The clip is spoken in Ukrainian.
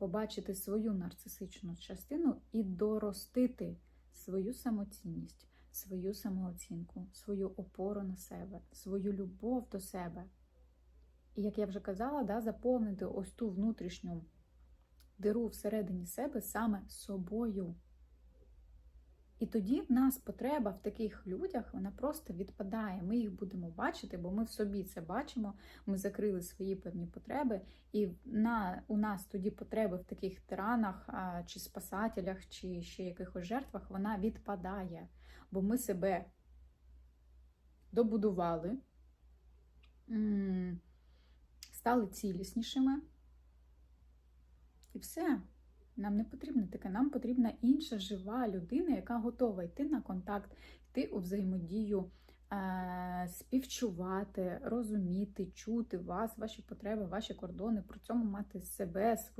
побачити свою нарцисичну частину і доростити свою самоцінність, свою самооцінку, свою опору на себе, свою любов до себе. І як я вже казала, да, заповнити ось ту внутрішню диру всередині себе саме собою. І тоді в нас потреба в таких людях вона просто відпадає. Ми їх будемо бачити, бо ми в собі це бачимо. Ми закрили свої певні потреби, і на, у нас тоді потреби в таких тиранах а, чи спасателях, чи ще якихось жертвах, вона відпадає. Бо ми себе добудували, стали ціліснішими. І все. Нам не потрібно таке, нам потрібна інша жива людина, яка готова йти на контакт, йти у взаємодію, е, співчувати, розуміти, чути вас, ваші потреби, ваші кордони, при цьому мати себе, свої.